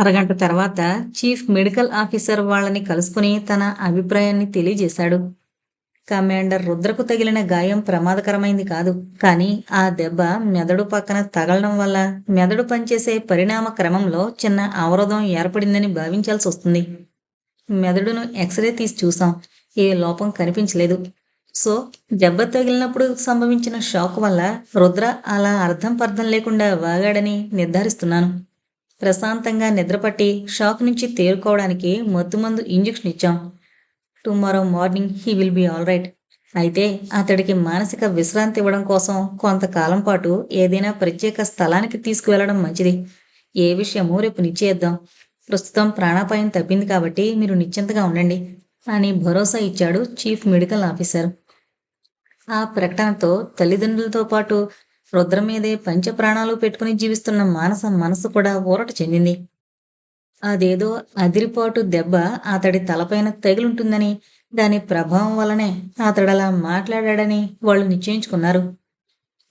అరగంట తర్వాత chief medical officer వాళ్ళని కలుసుకుని తన అభిప్రాయాన్ని తెలియజేశాడు. కమాండర్ రుద్రకు తగిలిన గాయం ప్రమాదకరమైంది కాదు. కానీ ఆ దెబ్బ మెదడు పక్కన తగలడం వల్ల మెదడు పనిచేసే పరిణామ క్రమంలో చిన్న అవరోధం ఏర్పడిందని భావించాల్సి వస్తుంది. మెదడును ఎక్స్రే తీసి చూసాం ఏ లోపం కనిపించలేదు. సో దెబ్బ తగిలినప్పుడు సంభవించిన షాక్ వల్ల రుద్ర అలా అర్థం పర్థం లేకుండా వాగాడని నిర్ధారిస్తున్నాను. ప్రశాంతంగా నిద్రపట్టి షాక్ నుంచి తేరుకోవడానికి మత్తుమందు ఇంజెక్షన్ ఇచ్చాం. Tomorrow morning he will be all right. అయితే అతడికి మానసిక విశ్రాంతి ఇవ్వడం కోసం కొంతకాలం పాటు ఏదైనా ప్రత్యేక స్థలానికి తీసుకువెళ్ళడం మంచిది. ఏ విషయమో రేపు నిశ్చయిద్దాం. ప్రస్తుతం ప్రాణాపాయం తప్పింది కాబట్టి మీరు నిశ్చింతగా ఉండండి అని భరోసా ఇచ్చాడు చీఫ్ మెడికల్ ఆఫీసర్. ఆ ప్రకటనతో తల్లిదండ్రులతో పాటు రుద్ర మీదే పంచ ప్రాణాలు పెట్టుకుని జీవిస్తున్న మానస మనసు కూడా ఊరట చెందింది. అదేదో అదిరిపాటు దెబ్బ అతడి తలపైన తగిలుంటుందని దాని ప్రభావం వల్లనే అతడలా మాట్లాడాడని వాళ్ళు నిశ్చయించుకున్నారు.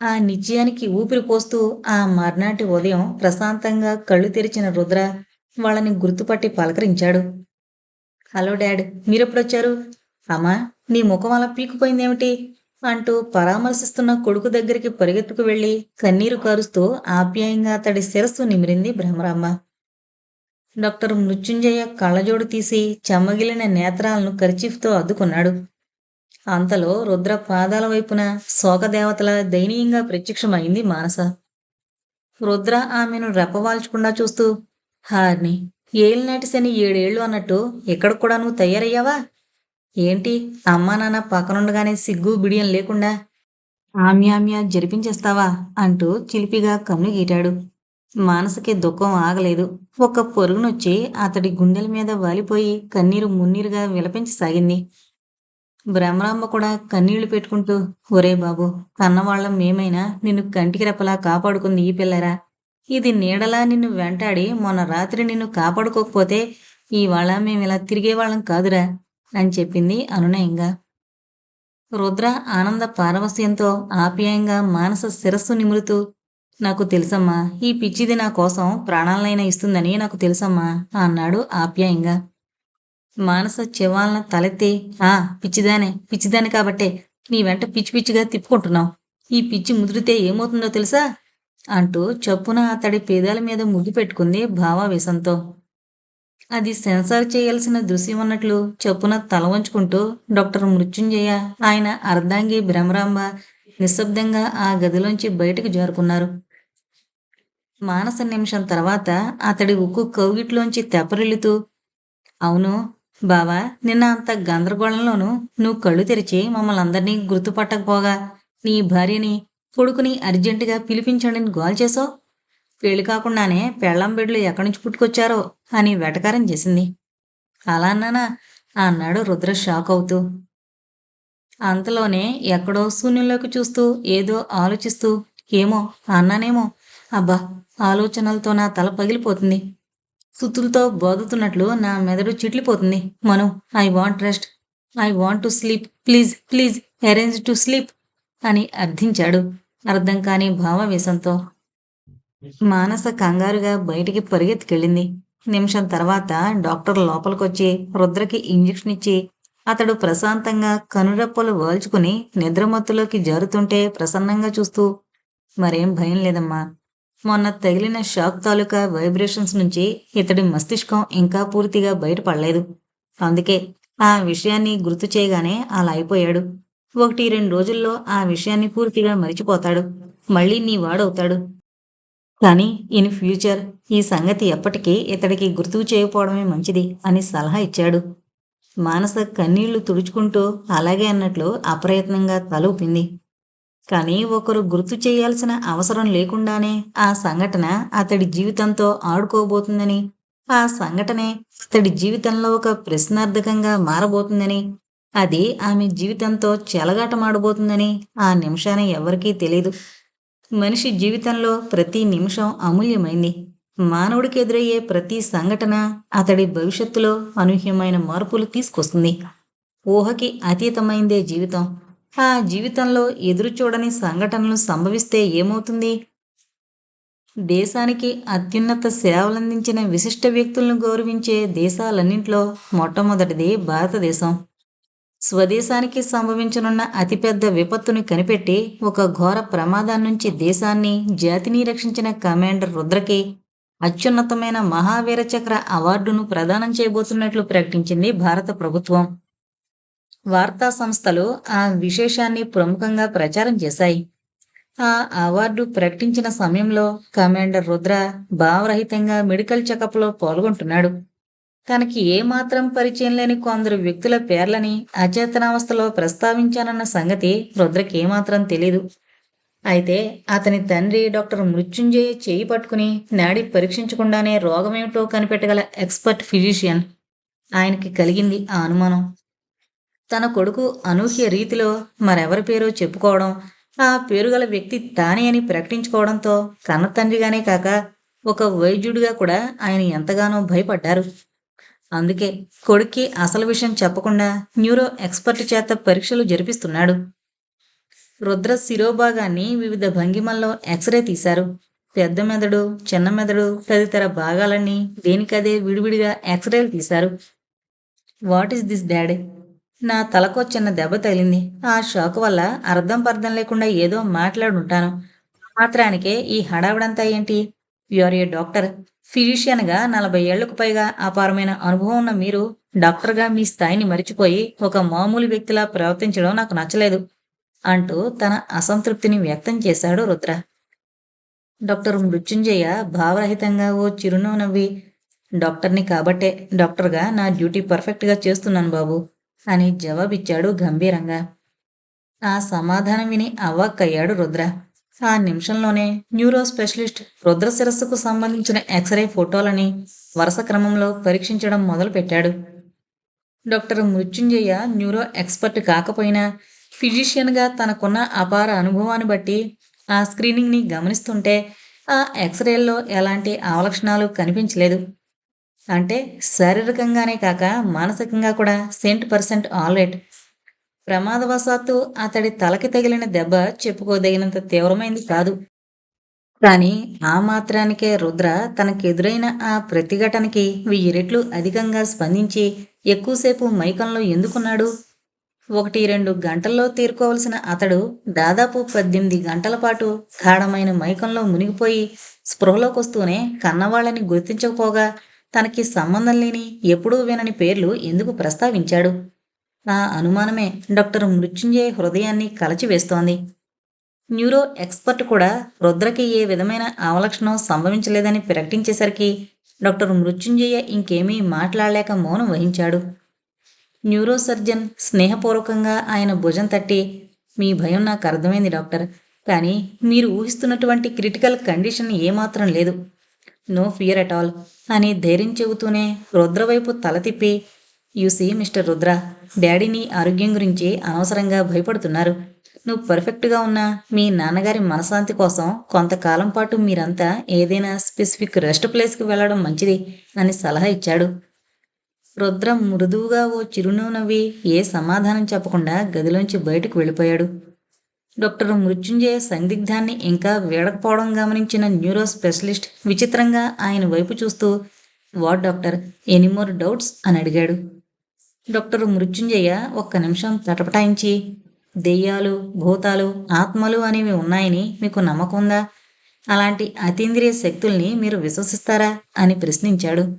ఆ నిశ్చయానికి ఊపిరి పోస్తూ ఆ మర్నాటి ఉదయం ప్రశాంతంగా కళ్ళు తెరిచిన రుద్ర వాళ్ళని గుర్తుపట్టి పలకరించాడు. హలో డాడ్ మీరెప్పుడొచ్చారు? అమ్మా నీ ముఖం అలా పీకుపోయిందేమిటి అంటూ పరామర్శిస్తున్న కొడుకు దగ్గరికి పరిగెత్తుకు వెళ్ళి కన్నీరు కారుస్తూ ఆప్యాయంగా అతడి శిరస్సు నిమిరింది భ్రమరామ్మ డాక్టర్ మృత్యుంజయ కళ్ళజోడు తీసి చెమ్మగిలిన నేత్రాలను కర్చీఫ్తో అద్దుకున్నాడు. అంతలో రుద్ర పాదాల వైపున శోకదేవతల దయనీయంగా ప్రత్యక్షమైంది మానస. రుద్ర ఆమెను రెప్పవాల్చకుండా చూస్తూ హార్ని ఏలినాటి శని ఏడేళ్ళు అన్నట్టు ఇక్కడ కూడా నువ్వు తయారయ్యావా? ఏంటి అమ్మా నాన్న పక్కనుండగానే సిగ్గు బిడియం లేకుండా ఆమ్యామ్యా జరిపించేస్తావా అంటూ చిలిపిగా కమ్మి గీటాడు. మానసకి దుఃఖం ఆగలేదు. ఒక పొరుగునొచ్చి అతడి గుండెల మీద వాలిపోయి కన్నీరు మున్నీరుగా విలపించసాగింది బ్రహ్మరాంబ కూడా కన్నీళ్ళు పెట్టుకుంటూ ఒరే బాబు కన్నవాళ్ళం మేమైనా నిన్ను కంటికి రెప్పలా కాపాడుకుంది ఈ పిల్లరా? ఇది నీడలా నిన్ను వెంటాడి మొన్న రాత్రి నిన్ను కాపాడుకోకపోతే ఇవాళ మేము ఇలా తిరిగేవాళ్ళం కాదురా. అని చెప్పింది అనునయంగా రుద్ర ఆనంద పారవస్యంతో ఆప్యాయంగా మానస శిరస్సు నిమురుతూ నాకు తెలుసమ్మా ఈ పిచ్చిది నా కోసం ప్రాణాలనైనా ఇస్తుందని నాకు తెలుసమ్మా అన్నాడు ఆప్యాయంగా మానస చివాలన తలెత్తి ఆ పిచ్చిదానే పిచ్చిదాని కాబట్టే నీ వెంట పిచ్చి పిచ్చిగా తిప్పుకుంటున్నావు. ఈ పిచ్చి ముదిరితే ఏమవుతుందో తెలుసా? అంటూ చప్పున అతడి పేదాల మీద ముగ్గు పెట్టుకుంది భావావేశంతో. అది సెన్సార్ చేయాల్సిన దృశ్యం అన్నట్లు చెప్పున తల వంచుకుంటూ డాక్టర్ మృత్యుంజయ ఆయన అర్ధాంగి భ్రమరాంబ నిశ్శబ్దంగా ఆ గదిలోంచి బయటకు జారుకున్నారు. మానస నిమిషం తర్వాత అతడి ఉక్కు కౌగిట్లోంచి తెప్పరిల్లుతూ అవును బావా నిన్న అంత గందరగోళంలోనూ నువ్వు కళ్ళు తెరిచి మమ్మల్ని అందరినీ గుర్తుపట్టకపోగా నీ భార్యని కొడుకుని అర్జెంటుగా పిలిపించండిని గోల్ చేసావు పెళ్ళి కాకుండానే పెళ్ళం బిడ్డలు ఎక్కడి నుంచి పుట్టుకొచ్చారో అని వెటకారం చేసింది. అలా అన్నానా? అన్నాడు రుద్ర షాక్ అవుతూ. అంతలోనే ఎక్కడో శూన్యంలోకి చూస్తూ ఏదో ఆలోచిస్తూ ఏమో అన్నానేమో అబ్బా ఆలోచనలతో నా తల పగిలిపోతుంది. సుత్తులతో బోదుతున్నట్లు నా మెదడు చిట్లిపోతుంది. Manu I want rest. I want to sleep. Please please arrange to sleep అని అర్థించాడు. అర్థం కాని భావవేశంతో. మానస కంగారుగా బయటికి పరిగెత్తుకెళ్ళింది. నిమిషం తర్వాత డాక్టర్ లోపలికొచ్చి రుద్రకి ఇంజెక్షన్ ఇచ్చి అతడు ప్రశాంతంగా కనురెప్పలు వాల్చుకుని నిద్రమత్తులోకి జారుతుంటే ప్రసన్నంగా చూస్తూ మరేం భయం లేదమ్మా. మొన్న తగిలిన షాక్ తాలూకా వైబ్రేషన్స్ నుంచి ఇతడి మస్తిష్కం ఇంకా పూర్తిగా బయటపడలేదు. అందుకే ఆ విషయాన్ని గుర్తు చేయగానే అలా అయిపోయాడు. ఒకటి రెండు రోజుల్లో ఆ విషయాన్ని పూర్తిగా మరిచిపోతాడు. మళ్ళీ నీ వాడవుతాడు. కానీ ఇన్ ఫ్యూచర్ ఈ సంగతి ఎప్పటికీ ఇతడికి గుర్తుకు చేయకపోవడమే మంచిది అని సలహా ఇచ్చాడు. మానస కన్నీళ్ళు తుడుచుకుంటూ అలాగే అన్నట్లు అప్రయత్నంగా తలూపింది. కానీ ఒకరు గుర్తు చేయాల్సిన అవసరం లేకుండానే ఆ సంఘటన అతడి జీవితంతో ఆడుకోబోతుందని ఆ సంఘటనే అతడి జీవితంలో ఒక ప్రశ్నార్థకంగా మారబోతుందని అది ఆమె జీవితంతో చెలగాటమాడబోతుందని ఆ నిమిషాన ఎవరికీ తెలియదు మనిషి జీవితంలో ప్రతి నిమిషం అమూల్యమైంది. మానవుడికి ఎదురయ్యే ప్రతి సంఘటన అతడి భవిష్యత్తులో అనూహ్యమైన మార్పులు తీసుకొస్తుంది. ఊహకి అతీతమైందే జీవితం. ఆ జీవితంలో ఎదురు చూడని సంఘటనలు సంభవిస్తే ఏమవుతుంది? దేశానికి అత్యున్నత సేవలందించిన విశిష్ట వ్యక్తులను గౌరవించే దేశాలన్నింటిలో మొట్టమొదటిది భారతదేశం. స్వదేశానికి సంభవించనున్న అతిపెద్ద విపత్తుని కనిపెట్టి ఒక ఘోర ప్రమాదం నుంచి దేశాన్ని జాతిని రక్షించిన కమాండర్ రుద్రకి అత్యున్నతమైన మహావీర చక్ర అవార్డును ప్రదానం చేయబోతున్నట్లు ప్రకటించింది భారత ప్రభుత్వం. వార్తా సంస్థలు ఆ విశేషాన్ని ప్రముఖంగా ప్రచారం చేశాయి. ఆ అవార్డు ప్రకటించిన సమయంలో కమాండర్ రుద్ర భావరహితంగా మెడికల్ చెకప్లో పాల్గొంటున్నాడు. తనకి ఏమాత్రం పరిచయం లేని కొందరు వ్యక్తుల పేర్లని అచేతనావస్థలో ప్రస్తావించానన్న సంగతి రుద్రకేమాత్రం తెలీదు. అయితే అతని తండ్రి డాక్టర్ మృత్యుంజయ చేయి పట్టుకుని నాడి పరీక్షించకుండానే రోగమేమిటో కనిపెట్టగల ఎక్స్పర్ట్ ఫిజిషియన్. ఆయనకి కలిగింది ఆ అనుమానం. తన కొడుకు అనూహ్య రీతిలో మరెవరి పేరో చెప్పుకోవడం ఆ పేరు గల వ్యక్తి తానే అని ప్రకటించుకోవడంతో కన్న తండ్రిగానే కాక ఒక వైద్యుడిగా కూడా ఆయన ఎంతగానో భయపడ్డారు. అందుకే కొడుక్కి అసలు విషయం చెప్పకుండా న్యూరో ఎక్స్పర్ట్ చేత పరీక్షలు జరిపిస్తున్నాడు. రుద్ర శిరోభాగాన్ని వివిధ భంగిమల్లో ఎక్స్రే తీశారు. పెద్ద మెదడు చిన్న మెదడు తదితర భాగాలన్నీ దేనికదే విడివిడిగా ఎక్స్రేలు తీశారు. What is this daddy? నా తలకు చిన్న దెబ్బ తగిలింది. ఆ షాక్ వల్ల అర్థం పర్థం లేకుండా ఏదో మాట్లాడుంటాను. మాత్రానికే ఈ హడావిడంతా ఏంటి? Are A doctor. ఫిజిషియన్గా నలభై ఏళ్ళకు పైగా అపారమైన అనుభవం ఉన్న మీరు డాక్టర్గా మీ స్థాయిని మరిచిపోయి ఒక మామూలు వ్యక్తిలా ప్రవర్తించడం నాకు నచ్చలేదు అంటూ తన అసంతృప్తిని వ్యక్తం చేశాడు రుద్ర. డాక్టర్ మృత్యుంజయ భావరహితంగా ఓ చిరునవ్వు నవ్వి డాక్టర్ని కాబట్టే డాక్టర్గా నా డ్యూటీ పర్ఫెక్ట్గా చేస్తున్నాను బాబు అని జవాబిచ్చాడు గంభీరంగా. ఆ సమాధానం విని అవ్వక్కయ్యాడు రుద్ర. ఆ నిమిషంలోనే న్యూరో స్పెషలిస్ట్ రుద్ర శిరస్సుకు సంబంధించిన ఎక్స్రే ఫోటోలని వరుస క్రమంలో పరీక్షించడం మొదలుపెట్టాడు. డాక్టర్ మృత్యుంజయ న్యూరో ఎక్స్పర్ట్ కాకపోయినా ఫిజిషియన్గా తనకున్న అపార అనుభవాన్ని బట్టి ఆ స్క్రీనింగ్ని గమనిస్తుంటే ఆ ఎక్స్రేల్లో ఎలాంటి అవలక్షణాలు కనిపించలేదు. అంటే శారీరకంగానే కాక మానసికంగా కూడా సెంట్ పర్సెంట్ ఆల్ రైట్ ప్రమాదవశాత్తు అతడి తలకి తగిలిన దెబ్బ చెప్పుకోదగినంత తీవ్రమైంది కాదు. కానీ ఆ మాత్రానికే రుద్ర తనకెదురైన ఆ ప్రతిఘటనకి వెయ్యి రెట్లు అధికంగా స్పందించి ఎక్కువసేపు మైకంలో ఎందుకున్నాడు? ఒకటి రెండు గంటల్లో తీరుకోవలసిన అతడు దాదాపు పద్దెనిమిది గంటల పాటు గాఢమైన మైకంలో మునిగిపోయి స్పృహలోకొస్తూనే కన్నవాళ్ళని గుర్తించకపోగా తనకి సంబంధం లేని ఎప్పుడూ వినని పేర్లు ఎందుకు ప్రస్తావించాడు? నా అనుమానమే. డాక్టర్ మృత్యుంజయ హృదయాన్ని కలచివేస్తోంది న్యూరో ఎక్స్పర్ట్ కూడా రుద్రకి ఏ విధమైన అవలక్షణం సంభవించలేదని ప్రకటించేసరికి డాక్టర్ మృత్యుంజయ ఇంకేమీ మాట్లాడలేక మౌనం వహించాడు. న్యూరో సర్జన్ స్నేహపూర్వకంగా ఆయన భుజం తట్టి మీ భయం నాకు అర్థమైంది డాక్టర్ కానీ మీరు ఊహిస్తున్నటువంటి క్రిటికల్ కండిషన్ ఏమాత్రం లేదు. నో ఫియర్ అట్ ఆల్ అని ధైర్యం చెబుతూనే రుద్రవైపు తల తిప్పి యూసీ మిస్టర్ రుద్ర. డాడీని ఆరోగ్యం గురించి అనవసరంగా భయపడుతున్నారు. నువ్వు పర్ఫెక్ట్గా ఉన్న మీ నాన్నగారి మనశాంతి కోసం కొంతకాలం పాటు మీరంతా ఏదైనా స్పెసిఫిక్ రెస్ట్ ప్లేస్కి వెళ్ళడం మంచిది అని సలహా ఇచ్చాడు. రుద్ర మృదువుగా ఓ చిరునవ్వు నవ్వి ఏ సమాధానం చెప్పకుండా గదిలోంచి బయటకు వెళ్ళిపోయాడు. డాక్టర్ మృత్యుంజయ సందిగ్ధాన్ని ఇంకా వీడకపోవడం గమనించిన న్యూరో స్పెషలిస్ట్ విచిత్రంగా ఆయన వైపు చూస్తూ వాట్ డాక్టర్? Anymore doubts? అని అడిగాడు. డాక్టర్ మృత్యుంజయ ఒక్క నిమిషం తటపటాయించి దెయ్యాలు భూతాలు ఆత్మలు అనేవి ఉన్నాయని మీకు నమ్మకం ఉందా? అలాంటి అతీంద్రియ శక్తుల్ని మీరు విశ్వసిస్తారా? అని ప్రశ్నించాడు.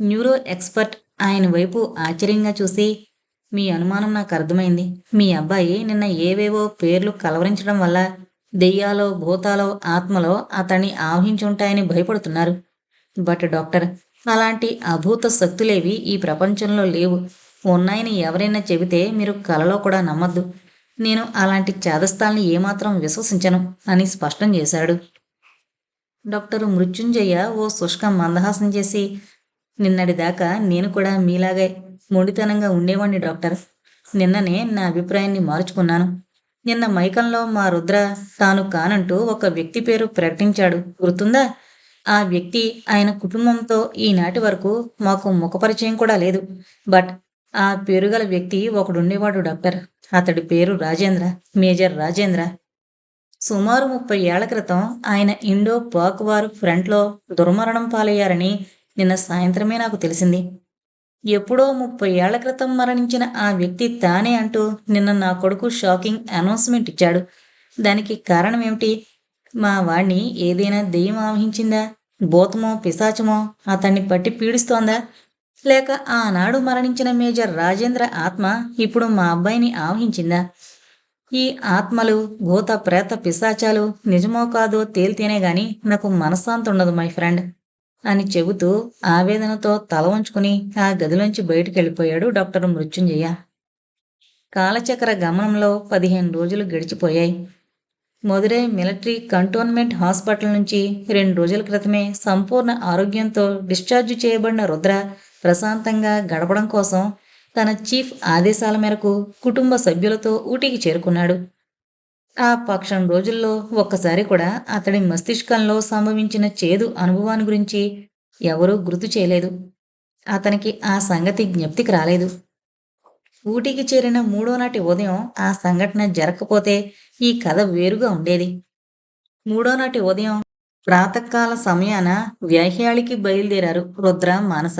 న్యూరో ఎక్స్పర్ట్ ఆయన వైపు ఆశ్చర్యంగా చూసి మీ అనుమానం నాకు అర్థమైంది. మీ అబ్బాయి నిన్న ఏవేవో పేర్లు కలవరించడం వల్ల దెయ్యాలో భూతాలో ఆత్మలో అతన్ని ఆవహించుంటాయని భయపడుతున్నారు. బట్ డాక్టర్ అలాంటి అభూత శక్తులేవి ఈ ప్రపంచంలో లేవు. ఉన్నాయని ఎవరైనా చెబితే మీరు కలలో కూడా నమ్మద్దు. నేను అలాంటి చేదస్తాల్ని ఏమాత్రం విశ్వసించను అని స్పష్టం చేశాడు. డాక్టర్ మృత్యుంజయ్య ఓ శుష్క మందహాసం చేసి నిన్నటిదాకా నేను కూడా మీలాగే మొండితనంగా ఉండేవాణ్ణి డాక్టర్. నిన్ననే నా అభిప్రాయాన్ని మార్చుకున్నాను. నిన్న మైకంలో మా రుద్ర తాను కానంటూ ఒక వ్యక్తి పేరు ప్రకటించాడు. గుర్తుందా? ఆ వ్యక్తి ఆయన కుటుంబంతో ఈనాటి వరకు మాకు ముఖపరిచయం కూడా లేదు. బట్ ఆ పేరుగల వ్యక్తి ఒకడుండేవాడు డాక్టర్. అతడి పేరు రాజేంద్ర మేజర్ రాజేంద్ర. సుమారు ముప్పై ఏళ్ళ క్రితం ఆయన ఇండో పాక్ వారు ఫ్రంట్లో దుర్మరణం పాలయ్యారని నిన్న సాయంత్రమే నాకు తెలిసింది. ఎప్పుడో ముప్పై ఏళ్ళ క్రితం మరణించిన ఆ వ్యక్తి తానే అంటూ నిన్న నా కొడుకు షాకింగ్ అనౌన్స్మెంట్ ఇచ్చాడు. దానికి కారణం ఏమిటి మా వాణ్ణి ఏదైనా దెయ్యం ఆవహించిందా? భూతమో పిశాచమో అతన్ని పట్టి పీడిస్తోందా? లేక ఆనాడు మరణించిన మేజర్ రాజేంద్ర ఆత్మ ఇప్పుడు మా అబ్బాయిని ఆవహించిందా? ఈ ఆత్మలు భూత ప్రేత పిశాచాలు నిజమో కాదో తేలితేనే గాని నాకు మనశ్శాంతి ఉండదు మై ఫ్రెండ్ అని చెబుతూ ఆవేదనతో తల వంచుకుని ఆ గదిలోంచి బయటికి వెళ్ళిపోయాడు డాక్టర్ మృత్యుంజయ్య కాలచక్ర గమనంలో పదిహేను రోజులు గడిచిపోయాయి. మదురై మిలిటరీ కంటోన్మెంట్ హాస్పిటల్ నుంచి రెండు రోజుల క్రితమే సంపూర్ణ ఆరోగ్యంతో డిశ్చార్జ్ చేయబడిన రుద్ర ప్రశాంతంగా గడపడం కోసం తన చీఫ్ ఆదేశాల మేరకు కుటుంబ సభ్యులతో ఊటీకి చేరుకున్నాడు. ఆ పక్షం రోజుల్లో ఒక్కసారి కూడా అతడి మస్తిష్కంలో సంభవించిన చేదు అనుభవాన్ని గురించి ఎవరూ గుర్తు చేయలేదు. అతనికి ఆ సంగతి జ్ఞప్తికి రాలేదు. ఊటీకి చేరిన మూడో నాటి ఉదయం ఆ సంఘటన జరగకపోతే ఈ కథ వేరుగా ఉండేది. మూడో నాటి ఉదయం ప్రాతకాల సమయాన వ్యాహ్యాళికి బయలుదేరారు రుద్ర మానస.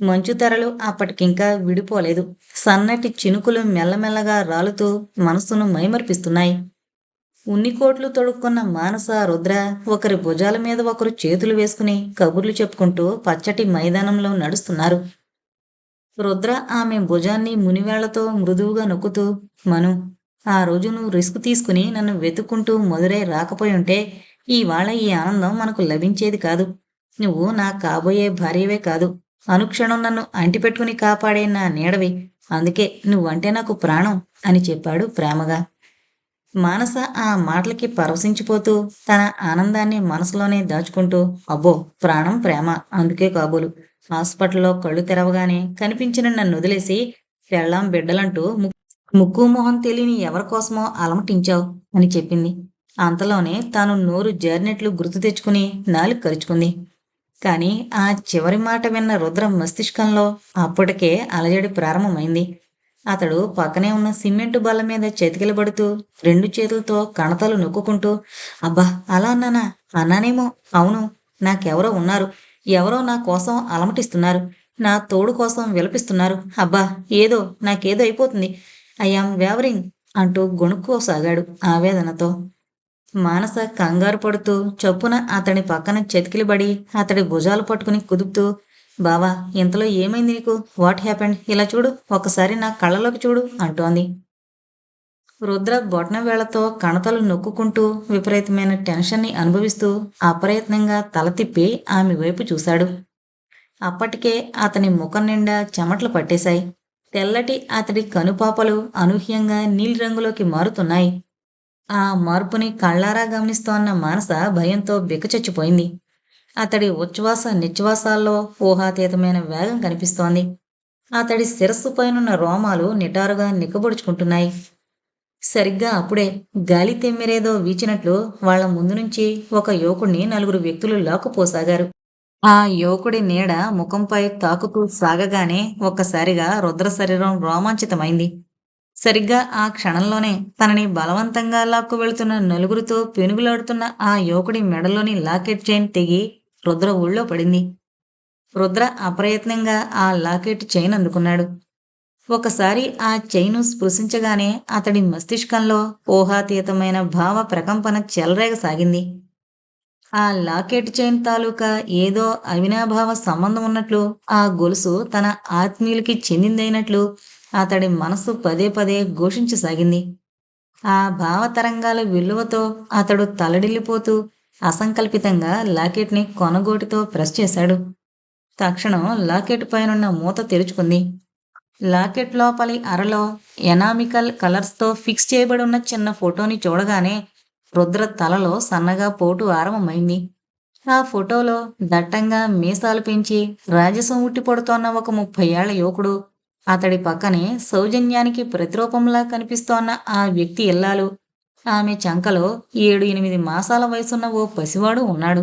మంచు తెరలు అప్పటికింకా విడిపోలేదు. సన్నటి చినుకులు మెల్లమెల్లగా రాలుతూ మనసును మైమర్పిస్తున్నాయి. ఉన్నికోట్లు తొడుక్కున్న మానస రుద్ర ఒకరి భుజాల మీద ఒకరు చేతులు వేసుకుని కబుర్లు చెప్పుకుంటూ పచ్చటి మైదానంలో నడుస్తున్నారు. రుద్ర ఆమె భుజాన్ని మునివేళ్ళతో మృదువుగా నొక్కుతూ మను ఆ రోజు నువ్వు రిస్క్ తీసుకుని నన్ను వెతుక్కుంటూ మధురై రాకపోయి ఉంటే ఇవాళ ఈ ఆనందం మనకు లభించేది కాదు. నువ్వు నా కాబోయే భార్యవే కాదు. అనుక్షణం నన్ను అంటిపెట్టుకుని కాపాడే నా నీడవి. అందుకే నువ్వంటే నాకు ప్రాణం అని చెప్పాడు ప్రేమగా. మానస ఆ మాటలకి పరవశించిపోతూ తన ఆనందాన్ని మనసులోనే దాచుకుంటూ అబ్బో ప్రాణం ప్రేమ. అందుకే కాబోలు. హాస్పిటల్లో కళ్ళు తెరవగానే కనిపించిన నన్ను వదిలేసి పెళ్ళాం బిడ్డలంటూ ముక్కు మొహం తెలియని ఎవరి కోసమో అలమటించావు అని చెప్పింది. అంతలోనే తాను నోరు జారినట్లు గుర్తు తెచ్చుకుని నాలుగు కరుచుకుంది. కానీ ఆ చివరి మాట విన్న రుద్ర మస్తిష్కంలో అప్పటికే అలజడి ప్రారంభమైంది. అతడు పక్కనే ఉన్న సిమెంటు బల్ల మీద చేతికిలబడుతూ రెండు చేతులతో కణతలు నొక్కుంటూ అబ్బా అలా అన్నానా? అన్నానేమో? అవును నాకెవరో ఉన్నారు. ఎవరో నా కోసం అలమటిస్తున్నారు. నా తోడు కోసం విలపిస్తున్నారు. అబ్బా ఏదో నాకేదో అయిపోతుంది. ఐఆమ్ వేవరింగ్ అంటూ గొణుక్కోసాగాడు ఆవేదనతో. మానస కంగారు పడుతూ చొప్పున అతడి పక్కన చెతికిలిబడి అతడి భుజాలు పట్టుకుని కుదుపుతూ బావా ఇంతలో ఏమైంది నీకు? What happened? ఇలా చూడు ఒకసారి నా కళ్ళలోకి చూడు అంటోంది. రుద్ర బొట్న వేళ్ళతో కణతలు నొక్కుంటూ విపరీతమైన టెన్షన్ని అనుభవిస్తూ అప్రయత్నంగా తల తిప్పి ఆమె వైపు చూశాడు. అప్పటికే అతని ముఖం నిండా చెమట్లు పట్టేశాయి. తెల్లటి అతడి కనుపాపలు అనూహ్యంగా నీలిరంగులోకి మారుతున్నాయి. ఆ మార్పుని కళ్ళారా గమనిస్తోన్న మానస భయంతో బిక్కచచ్చిపోయింది అతడి ఉచ్ఛ్వాస నిశ్వాసాల్లో ఊహాతీతమైన వేగం కనిపిస్తోంది. అతడి శిరస్సు పైనున్న రోమాలు నిటారుగా నిక్కబొడుచుకుంటున్నాయి. సరిగ్గా అప్పుడే గాలి తెమ్మిరేదో వీచినట్లు వాళ్ళ ముందు నుంచి ఒక యువకుడిని నలుగురు వ్యక్తులు లాక్కుపోసాగారు. ఆ యువకుడి నీడ ముఖంపై తాకుతూ సాగగానే ఒక్కసారిగా రుద్ర శరీరం రోమాంచితమైంది. సరిగ్గా ఆ క్షణంలోనే తనని బలవంతంగా లాక్కు వెళుతున్న నలుగురితో పెనుగులాడుతున్న ఆ యువకుడి మెడలోని లాకెట్ చైన్ తెగి రుద్ర ఊళ్ళో పడింది. రుద్ర అప్రయత్నంగా ఆ లాకెట్ చైన్ అందుకున్నాడు. ఒకసారి ఆ చైను స్పృశించగానే అతడి మస్తిష్కంలో ఊహాతీతమైన భావ ప్రకంపన చెలరేగసాగింది. ఆ లాకెట్ చైన్ తాలూకా ఏదో అవినాభావ సంబంధం ఉన్నట్లు ఆ గొలుసు తన ఆత్మీయులకి చెందిందైనట్లు అతడి మనసు పదే పదే ఘోషించసాగింది. ఆ భావతరంగాల విలువతో అతడు తలడిల్లిపోతూ అసంకల్పితంగా లాకెట్ని కొనగోటితో ప్రెస్ చేశాడు. తక్షణం లాకెట్ పైనున్న మూత తెరుచుకుంది. లాకెట్ లోపలి అరలో ఎనామికల్ కలర్స్తో ఫిక్స్ చేయబడి ఉన్న చిన్న ఫోటోని చూడగానే రుద్ర తలలో సన్నగా పోటు ఆరంభమైంది. ఆ ఫోటోలో దట్టంగా మీసాలు పెంచి రాజసం ఉట్టిపడుతోన్న ఒక ముప్పై ఏళ్ళ యువకుడు అతడి పక్కనే సౌజన్యానికి ప్రతిరూపంలా కనిపిస్తోన్న ఆ వ్యక్తి ఇల్లాలు. ఆమె చంకలో ఏడు ఎనిమిది మాసాల వయసున్న ఓ పసివాడు ఉన్నాడు.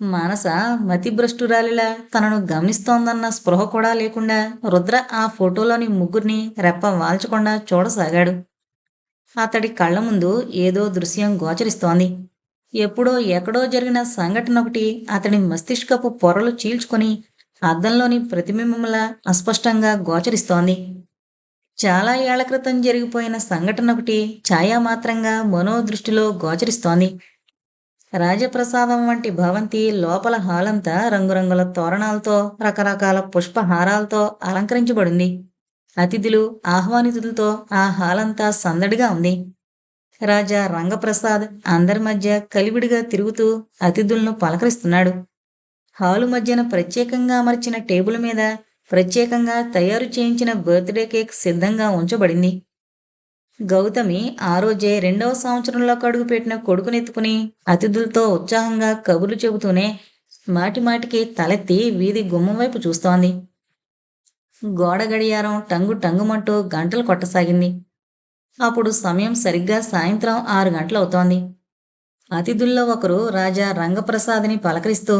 మానస మతిభ్రష్టురాలిలా తనను గమనిస్తోందన్న స్పృహ కూడా లేకుండా రుద్ర ఆ ఫోటోలోని ముగ్గురిని రెప్ప వాల్చకుండా చూడసాగాడు. అతడి కళ్ళ ముందు ఏదో దృశ్యం గోచరిస్తోంది. ఎప్పుడో ఎక్కడో జరిగిన సంఘటన ఒకటి అతడి మస్తిష్కపు పొరలు చీల్చుకొని అద్దంలోని ప్రతిబింబంలా అస్పష్టంగా గోచరిస్తోంది. చాలా ఏళ్ళ క్రితం జరిగిపోయిన సంఘటన ఒకటి ఛాయామాత్రంగా మనోదృష్టిలో గోచరిస్తోంది. రాజప్రసాదం వంటి భవంతి లోపల హాలంతా రంగురంగుల తోరణాలతో రకరకాల పుష్పహారాలతో అలంకరించబడింది. అతిథులు ఆహ్వానితులతో ఆ హాలంతా సందడిగా ఉంది. రాజా రంగప్రసాద్ అందరి మధ్య కలివిడిగా తిరుగుతూ అతిథులను పలకరిస్తున్నాడు. హాలు మధ్యన ప్రత్యేకంగా అమర్చిన టేబుల్ మీద ప్రత్యేకంగా తయారు చేయించిన బర్త్డే కేక్ సిద్ధంగా ఉంచబడింది. గౌతమి ఆ రోజే రెండవ సంవత్సరంలో కడుగుపెట్టిన కొడుకునెత్తుకుని అతిథులతో ఉత్సాహంగా కబుర్లు చెబుతూనే మాటిమాటికి తలెత్తి వీధి గుమ్మం వైపు చూస్తోంది. గోడ గడియారం టంగు టంగుమంటూ గంటలు కొట్టసాగింది. అప్పుడు సమయం సరిగ్గా సాయంత్రం ఆరు గంటలవుతోంది అతిథుల్లో ఒకరు రాజా రంగప్రసాద్ని పలకరిస్తూ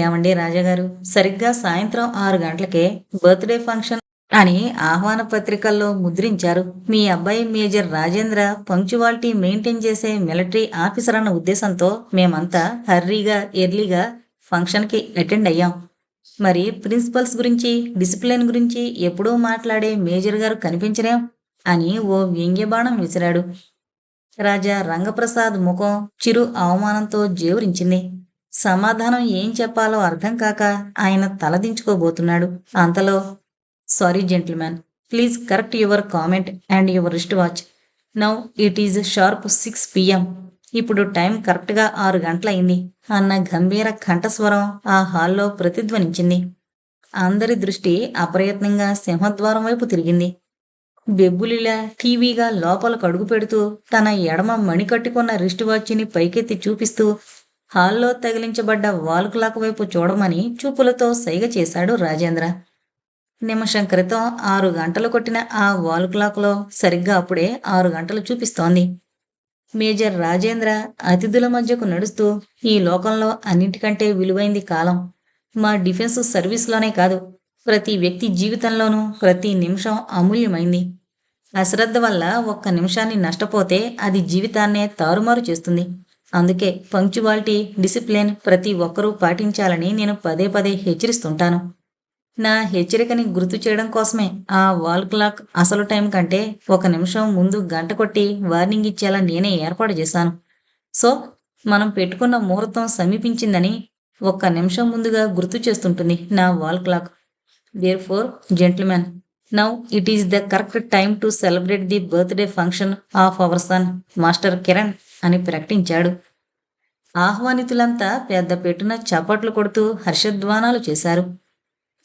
ఏమండి రాజాగారు సరిగ్గా సాయంత్రం ఆరు గంటలకే బర్త్డే ఫంక్షన్ అని ఆహ్వాన పత్రికల్లో ముద్రించారు. మీ అబ్బాయి మేజర్ రాజేంద్ర పంక్చువాలిటీ మెయింటైన్ చేసే మిలిటరీ ఆఫీసర్ అన్న ఉద్దేశంతో మేమంతా హర్రీగా ఎర్లీగా ఫంక్షన్కి అటెండ్ అయ్యాం. మరి ప్రిన్సిపల్స్ గురించి డిసిప్లిన్ గురించి ఎప్పుడూ మాట్లాడే మేజర్ గారు కనిపించలేం అని ఓ వ్యంగ్యబాణం విసిరాడు. రాజా రంగప్రసాద్ ముఖం చిరు అవమానంతో జేవురించింది. సమాధానం ఏం చెప్పాలో అర్థం కాక ఆయన తలదించుకోబోతున్నాడు. అంతలో sorry gentlemen please correct your comment and your wrist watch now it is sharp six PM ఇప్పుడు టైం కరెక్ట్గా ఆరు గంటలయింది. అన్న గంభీర కంఠస్వరం ఆ హాల్లో ప్రతిధ్వనించింది. అందరి దృష్టి అప్రయత్నంగా సింహద్వారం వైపు తిరిగింది. బెబ్బులిలా టీవీగా లోపలకు అడుగు పెడుతూ తన ఎడమ మణి కట్టుకున్న రిస్ట్ వాచ్ని పైకెత్తి చూపిస్తూ హాల్లో తగిలించబడ్డ వాల్ క్లాక్ వైపు చూడమని చూపులతో సైగ చేశాడు రాజేంద్ర. నిమిషం క్రితం ఆరు గంటలు కొట్టిన ఆ వాల్ క్లాక్లో సరిగ్గా అప్పుడే ఆరు గంటలు చూపిస్తోంది. మేజర్ రాజేంద్ర అతిథుల మధ్యకు నడుస్తూ ఈ లోకంలో అన్నింటికంటే విలువైంది కాలం. మా డిఫెన్స్ సర్వీస్లోనే కాదు ప్రతి వ్యక్తి జీవితంలోనూ ప్రతి నిమిషం అమూల్యమైంది. అశ్రద్ధ వల్ల ఒక్క నిమిషాన్ని నష్టపోతే అది జీవితాన్నే తారుమారు చేస్తుంది. అందుకే పంక్చువాలిటీ డిసిప్లిన్ ప్రతి ఒక్కరూ పాటించాలని నేను పదే పదే హెచ్చరిస్తుంటాను. నా హెచ్చరికని గుర్తు చేయడం కోసమే ఆ వాల్ క్లాక్ అసలు టైం కంటే ఒక నిమిషం ముందు గంట కొట్టి వార్నింగ్ ఇచ్చేలా నేనే ఏర్పాటు చేశాను. సో మనం పెట్టుకున్న ముహూర్తం సమీపించిందని ఒక్క నిమిషం ముందుగా గుర్తు చేస్తుంటుంది నా wall clock. Therefore gentlemen now it is the correct time to celebrate the birthday function of our son master Kiran అని ప్రకటించాడు. ఆహ్వానితులంతా పెద్ద పెట్టున చప్పట్లు కొడుతూ హర్షధ్వానాలు చేశారు.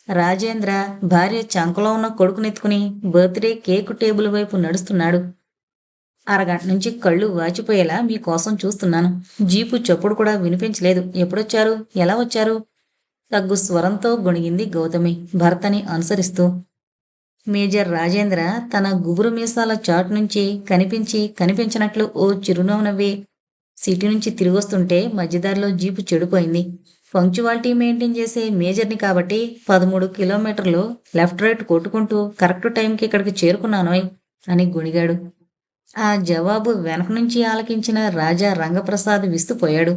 రాజేంద్ర భార్య చంకలో ఉన్న కొడుకునెత్తుకుని బర్త్డే కేకు టేబుల్ వైపు నడుస్తున్నాడు. అరగంట నుంచి కళ్ళు వాచిపోయేలా మీకోసం చూస్తున్నాను. జీపు చప్పుడు కూడా వినిపించలేదు. ఎప్పుడొచ్చారు? ఎలా వచ్చారు? తగ్గు స్వరంతో గొణిగింది గౌతమి. భర్తని అనుసరిస్తూ. మేజర్ రాజేంద్ర తన గుబురు మీసాల చాటు నుంచి కనిపించి కనిపించినట్లు ఓ చిరునవ్వు నవ్వి సిటీ నుంచి తిరిగొస్తుంటే మధ్యదారిలో జీపు చెడిపోయింది. పంక్చువాలిటీ మెయింటైన్ చేసే మేజర్ని కాబట్టి పదమూడు కిలోమీటర్లు లెఫ్ట్ రైట్ కొట్టుకుంటూ కరెక్ట్ టైంకి ఇక్కడికి చేరుకున్నానోయ్ అని గుణిగాడు. ఆ జవాబు వెనక నుంచి ఆలకించిన రాజా రంగప్రసాద్ విస్తుపోయాడు.